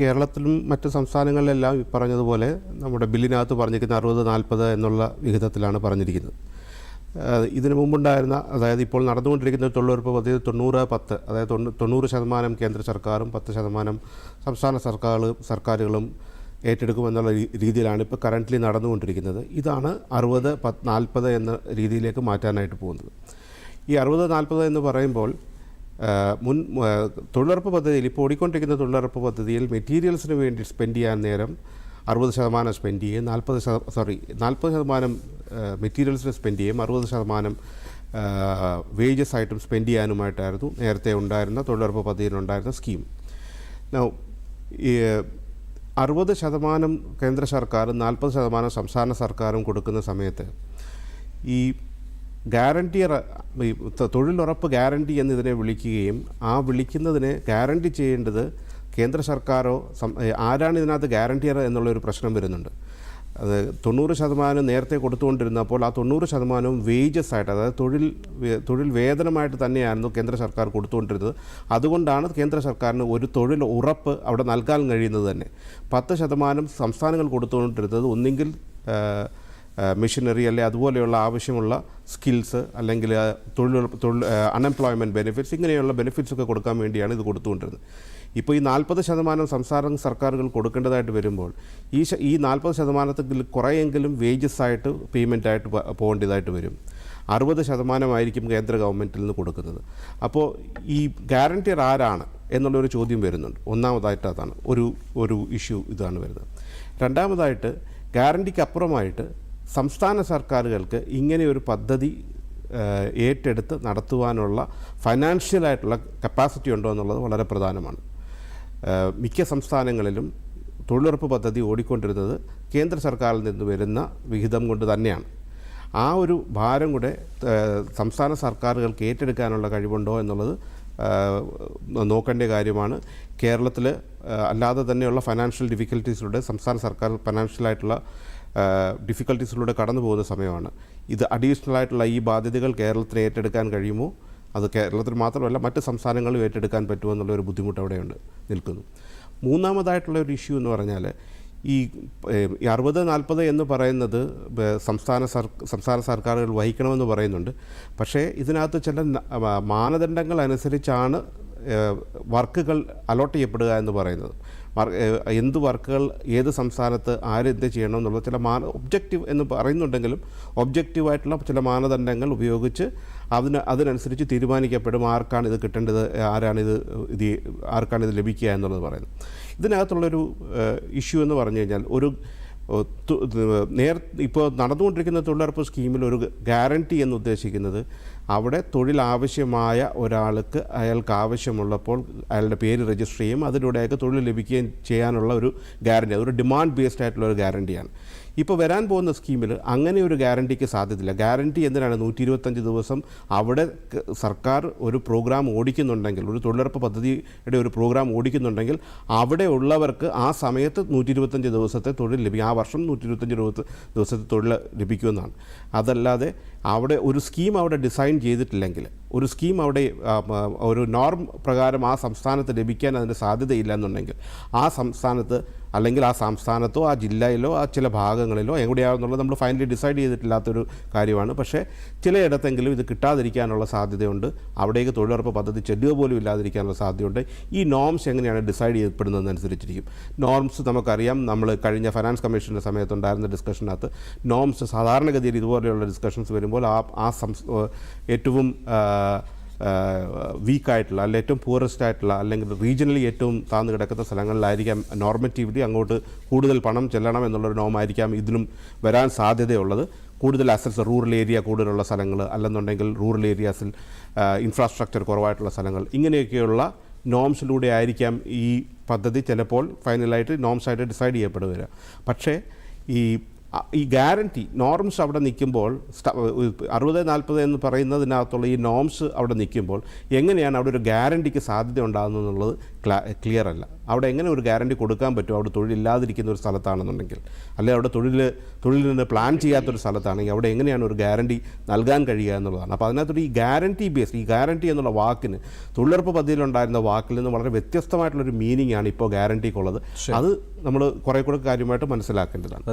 കേരളത്തിലും മറ്റ് സംസ്ഥാനങ്ങളിലെല്ലാം ഈ പറഞ്ഞതുപോലെ നമ്മുടെ ബില്ലിനകത്ത് പറഞ്ഞിരിക്കുന്ന അറുപത് നാൽപ്പത് എന്നുള്ള വിഹിതത്തിലാണ് പറഞ്ഞിരിക്കുന്നത്. ഇതിനു മുമ്പുണ്ടായിരുന്ന അതായത് ഇപ്പോൾ നടന്നുകൊണ്ടിരിക്കുന്ന തൊഴിലുറപ്പ് പദ്ധതി തൊണ്ണൂറ് പത്ത് അതായത് തൊണ്ണൂ- തൊണ്ണൂറ് ശതമാനം കേന്ദ്ര സർക്കാരും പത്ത് ശതമാനം സംസ്ഥാന സർക്കാരുകളും സർക്കാരുകളും ഏറ്റെടുക്കുമെന്നുള്ള രീതിയിലാണ് ഇപ്പോൾ കറന്റ്ലി നടന്നുകൊണ്ടിരിക്കുന്നത്. ഇതാണ് അറുപത് പത്ത് നാൽപ്പത് എന്ന രീതിയിലേക്ക് മാറ്റാനായിട്ട് പോകുന്നത്. ഈ അറുപത് നാൽപ്പത് എന്ന് പറയുമ്പോൾ മുൻ തൊഴിലുറപ്പ് പദ്ധതിയിൽ ഇപ്പോൾ ഓടിക്കൊണ്ടിരിക്കുന്ന തൊഴിലുറപ്പ് പദ്ധതിയിൽ മെറ്റീരിയൽസിന് വേണ്ടി സ്പെൻഡ് ചെയ്യാൻ നേരം അറുപത് ശതമാനം സ്പെൻഡ് ചെയ്യും. നാൽപ്പത് സോറി നാൽപ്പത് ശതമാനം മെറ്റീരിയൽസിന് സ്പെൻഡ് ചെയ്യും. അറുപത് ശതമാനം വേജസ് ആയിട്ടും സ്പെൻഡ് ചെയ്യാനുമായിട്ടായിരുന്നു നേരത്തെ ഉണ്ടായിരുന്ന തൊഴിലുറപ്പ് പദ്ധതിയിലുണ്ടായിരുന്ന സ്കീം. ഈ അറുപത് ശതമാനം കേന്ദ്ര സർക്കാരും നാൽപ്പത് ശതമാനം സംസ്ഥാന സർക്കാരും കൊടുക്കുന്ന സമയത്ത് ഈ ത- തൊഴിലുറപ്പ് ഗ്യാരണ്ടി എന്നിതിനെ വിളിക്കുകയും ആ വിളിക്കുന്നതിനെ ഗ്യാരണ്ടി ചെയ്യേണ്ടത് കേന്ദ്ര സർക്കാരോ ആരാണ് ഇതിനകത്ത് ഗ്യാരണ്ടിയർ എന്നുള്ളൊരു പ്രശ്നം വരുന്നുണ്ട്. അത് തൊണ്ണൂറ് ശതമാനം നേരത്തെ കൊടുത്തുകൊണ്ടിരുന്നപ്പോൾ ആ തൊണ്ണൂറ് ശതമാനവും വേജസ് ആയിട്ട് അതായത് തൊഴിൽ തൊഴിൽ വേതനമായിട്ട് തന്നെയായിരുന്നു കേന്ദ്ര സർക്കാർ കൊടുത്തുകൊണ്ടിരുന്നത്. അതുകൊണ്ടാണ് കേന്ദ്ര സർക്കാരിന് ഒരു തൊഴിൽ ഉറപ്പ് അവിടെ നൽകാൻ കഴിയുന്നത് തന്നെ. പത്ത് ശതമാനം സംസ്ഥാനങ്ങൾ കൊടുത്തുകൊണ്ടിരുന്നത് ഒന്നെങ്കിൽ മെഷീനറി അല്ലെ അതുപോലെയുള്ള ആവശ്യമുള്ള സ്കിൽസ് അല്ലെങ്കിൽ തൊഴിൽ തൊഴിൽ അൺഎംപ്ലോയ്മെന്റ് ബെനിഫിറ്റ്സ് ഇങ്ങനെയുള്ള ബെനിഫിറ്റ്സ് ഒക്കെ കൊടുക്കാൻ വേണ്ടിയാണ് ഇത് കൊടുത്തുകൊണ്ടിരുന്നത്. ഇപ്പോൾ ഈ നാൽപ്പത് ശതമാനം സംസ്ഥാന സർക്കാരുകൾ കൊടുക്കേണ്ടതായിട്ട് വരുമ്പോൾ ഈ ഈ നാൽപ്പത് ശതമാനത്തിൽ കുറേയെങ്കിലും വേജസ് ആയിട്ട് പേയ്മെന്റ് ആയിട്ട് പോകേണ്ടതായിട്ട് വരും. അറുപത് ശതമാനമായിരിക്കും കേന്ദ്ര ഗവൺമെന്റിൽ നിന്ന് കൊടുക്കുന്നത്. അപ്പോൾ ഈ ഗ്യാരണ്ടിയർ ആരാണ് എന്നുള്ളൊരു ചോദ്യം വരുന്നുണ്ട്. ഒന്നാമതായിട്ട് അതാണ്. ഒരു ഒരു ഇഷ്യൂ ഇതാണ് വരുന്നത്. രണ്ടാമതായിട്ട് ഗ്യാരണ്ടിക്ക് അപ്പുറമായിട്ട് സംസ്ഥാന സർക്കാരുകൾക്ക് ഇങ്ങനെ ഒരു പദ്ധതി ഏറ്റെടുത്ത് നടത്തുവാനുള്ള ഫൈനാൻഷ്യലായിട്ടുള്ള കപ്പാസിറ്റി ഉണ്ടോ എന്നുള്ളത് വളരെ പ്രധാനമാണ്. മിക്ക സംസ്ഥാനങ്ങളിലും തൊഴിലുറപ്പ് പദ്ധതി ഓടിക്കൊണ്ടിരുന്നത് കേന്ദ്ര സർക്കാരിൽ നിന്ന് വരുന്ന വിഹിതം കൊണ്ട് തന്നെയാണ്. ആ ഒരു ഭാരം കൂടെ സംസ്ഥാന സർക്കാരുകൾക്ക് ഏറ്റെടുക്കാനുള്ള കഴിവുണ്ടോ എന്നുള്ളത് നോക്കേണ്ട കാര്യമാണ്. കേരളത്തിൽ അല്ലാതെ തന്നെയുള്ള ഫൈനാൻഷ്യൽ ഡിഫിക്കൽട്ടീസിലൂടെ സംസ്ഥാന സർക്കാർ ഫൈനാൻഷ്യലായിട്ടുള്ള ഡിഫിക്കൽട്ടീസിലൂടെ കടന്നു പോകുന്ന സമയമാണ്. ഇത് അഡീഷണൽ ആയിട്ടുള്ള ഈ ബാധ്യതകൾ കേരളത്തിന് ഏറ്റെടുക്കാൻ കഴിയുമോ? അത് കേരളത്തിൽ മാത്രമല്ല മറ്റ് സംസ്ഥാനങ്ങളും ഏറ്റെടുക്കാൻ പറ്റുമോ എന്നുള്ള ഒരു ബുദ്ധിമുട്ട് അവിടെയുണ്ട് നിൽക്കുന്നു. മൂന്നാമതായിട്ടുള്ള ഒരു ഇഷ്യൂ എന്ന് പറഞ്ഞാൽ ഈ അറുപത് നാൽപ്പത് എന്ന് പറയുന്നത് സംസ്ഥാന സർ സംസ്ഥാന സർക്കാരുകൾ വഹിക്കണമെന്ന് പറയുന്നുണ്ട്. പക്ഷേ ഇതിനകത്ത് ചില മാനദണ്ഡങ്ങൾ അനുസരിച്ചാണ് വർക്കുകൾ അലോട്ട് ചെയ്യപ്പെടുക എന്ന് പറയുന്നത്. എന്ത് വർക്കുകൾ ഏത് സംസ്ഥാനത്ത് ആരെന്ത് ചെയ്യണം എന്നുള്ള ചില മാന ഒബ്ജക്റ്റീവ് എന്ന് പറയുന്നുണ്ടെങ്കിലും ഒബ്ജക്റ്റീവായിട്ടുള്ള ചില മാനദണ്ഡങ്ങൾ ഉപയോഗിച്ച് അതിന് അതിനനുസരിച്ച് തീരുമാനിക്കപ്പെടും ആർക്കാണ് ഇത് കിട്ടേണ്ടത് ആരാണ് ഇത് ഇത് ആർക്കാണ് ഇത് ലഭിക്കുക എന്നുള്ളത് പറയുന്നത്. ഇതിനകത്തുള്ളൊരു ഇഷ്യൂ എന്ന് പറഞ്ഞു കഴിഞ്ഞാൽ ഒരു നേർ ഇപ്പോൾ നടന്നുകൊണ്ടിരിക്കുന്ന തൊഴിലുറപ്പ് സ്കീമിൽ ഒരു ഗ്യാരണ്ടി എന്ന് ഉദ്ദേശിക്കുന്നത് അവിടെ തൊഴിൽ ആവശ്യമായ ഒരാൾക്ക് അയാൾക്ക് ആവശ്യമുള്ളപ്പോൾ അയാളുടെ പേര് രജിസ്റ്റർ ചെയ്യും. അതിലൂടെയൊക്കെ തൊഴിൽ ലഭിക്കുകയും ചെയ്യാനുള്ള ഒരു ഗ്യാരണ്ടി അതൊരു ഡിമാൻഡ് ബേസ്ഡ് ആയിട്ടുള്ള ഒരു ഗ്യാരണ്ടിയാണ്. ഇപ്പോൾ വരാൻ പോകുന്ന സ്കീമിൽ അങ്ങനെ ഒരു ഗ്യാരണ്ടിക്ക് സാധ്യതയില്ല. ഗ്യാരണ്ടി എന്തിനാണ്? നൂറ്റി ഇരുപത്തഞ്ച് ദിവസം അവിടെ സർക്കാർ ഒരു പ്രോഗ്രാം ഓടിക്കുന്നുണ്ടെങ്കിൽ ഒരു തൊഴിലുറപ്പ് പദ്ധതിയുടെ ഒരു പ്രോഗ്രാം ഓടിക്കുന്നുണ്ടെങ്കിൽ അവിടെ ഉള്ളവർക്ക് ആ സമയത്ത് നൂറ്റി ഇരുപത്തഞ്ച് ദിവസത്തെ തൊഴിൽ ലഭിക്കും ആ വർഷം നൂറ്റി ഇരുപത്തഞ്ച് ദിവസ- ദിവസത്തെ തൊഴിൽ ലഭിക്കുമെന്നാണ്. അതല്ലാതെ അവിടെ ഒരു സ്കീം അവിടെ ഡിസൈൻ ചെയ്തിട്ടില്ലെങ്കിൽ ഒരു സ്കീം അവിടെ ഒരു നോർം പ്രകാരം ആ സംസ്ഥാനത്ത് ലഭിക്കാൻ അതിന്റെ സാധ്യതയില്ല എന്നുണ്ടെങ്കിൽ ആ സംസ്ഥാനത്ത് അല്ലെങ്കിൽ ആ സംസ്ഥാനത്തോ ആ ജില്ലയിലോ ആ ചില ഭാഗങ്ങളിലോ എവിടെയാണെന്നുള്ളത് നമ്മൾ ഫൈനലി ഡിസൈഡ് ചെയ്തിട്ടില്ലാത്തൊരു കാര്യമാണ്. പക്ഷേ ചിലയിടത്തെങ്കിലും ഇത് കിട്ടാതിരിക്കാനുള്ള സാധ്യതയുണ്ട്. അവിടേക്ക് തൊഴിലുറപ്പ് പദ്ധതി ചെല്ലുക പോലും ഇല്ലാതിരിക്കാനുള്ള സാധ്യതയുണ്ട്. ഈ നോംസ് എങ്ങനെയാണ് ഡിസൈഡ് ചെയ്യപ്പെടുന്നതനുസരിച്ചിരിക്കും. നോംസ് നമുക്കറിയാം. നമ്മൾ കഴിഞ്ഞ ഫൈനാൻസ് കമ്മീഷന്റെ സമയത്തുണ്ടായിരുന്ന ഡിസ്കഷനകത്ത് നോംസ് സാധാരണഗതിയിൽ ഇതുപോലെയുള്ള ഡിസ്കഷൻസ് വരുമ്പോൾ ആ ആ ഏറ്റവും വീക്കായിട്ടുള്ള ഏറ്റവും പൂറസ്റ്റ് ആയിട്ടുള്ള അല്ലെങ്കിൽ റീജിയണലി ഏറ്റവും താഴ്ന്നു കിടക്കുന്ന സ്ഥലങ്ങളിലായിരിക്കാം നോർമറ്റീവ്ലി അങ്ങോട്ട് കൂടുതൽ പണം ചെല്ലണം എന്നുള്ളൊരു നോമായിരിക്കാം ഇതിലും വരാൻ സാധ്യതയുള്ളത്. കൂടുതൽ അസറ്റ്സ് റൂറൽ ഏരിയ കൂടുതലുള്ള സ്ഥലങ്ങൾ അല്ലെന്നുണ്ടെങ്കിൽ റൂറൽ ഏരിയാസിൽ ഇൻഫ്രാസ്ട്രക്ചർ കുറവായിട്ടുള്ള സ്ഥലങ്ങൾ. ഇങ്ങനെയൊക്കെയുള്ള നോംസിലൂടെ ആയിരിക്കാം ഈ പദ്ധതി ചിലപ്പോൾ ഫൈനലായിട്ട് നോംസായിട്ട് ഡിസൈഡ് ചെയ്യപ്പെടുക. പക്ഷേ ഈ ഈ ഗ്യാരണ്ടി നോർംസ് അവിടെ നിൽക്കുമ്പോൾ അറുപത് നാൽപ്പത് എന്ന് പറയുന്നതിനകത്തുള്ള ഈ നോംസ് അവിടെ നിൽക്കുമ്പോൾ എങ്ങനെയാണ് അവിടെ ഒരു ഗ്യാരണ്ടിക്ക് സാധ്യത ഉണ്ടാകുന്നത് എന്നുള്ളത് ക്ലിയർ അല്ല. അവിടെ എങ്ങനെ ഒരു ഗ്യാരണ്ടി കൊടുക്കാൻ പറ്റും? അവിടെ തൊഴിലില്ലാതിരിക്കുന്ന ഒരു സ്ഥലത്താണെന്നുണ്ടെങ്കിൽ. അല്ലെങ്കിൽ അവിടെ തൊഴിൽ തൊഴിലിന് പ്ലാൻ ചെയ്യാത്തൊരു സ്ഥലത്താണെങ്കിൽ അവിടെ എങ്ങനെയാണ് ഒരു ഗ്യാരണ്ടി നൽകാൻ കഴിയുക എന്നുള്ളതാണ്. അപ്പോൾ അതിനകത്തൊരു ഈ ഗ്യാരണ്ടി ബേസ് ഈ ഗ്യാരണ്ടി എന്നുള്ള വാക്കിന് തൊഴിലുറപ്പ് പദ്ധതിയിലുണ്ടായിരുന്ന വാക്കിൽ നിന്ന് വളരെ വ്യത്യസ്തമായിട്ടുള്ളൊരു മീനിങ് ആണ് ഇപ്പോൾ ഗ്യാരണ്ടിക്കുള്ളത് അത് നമ്മൾ കുറേ കൂടെ കാര്യമായിട്ട് മനസ്സിലാക്കേണ്ടതാണ്.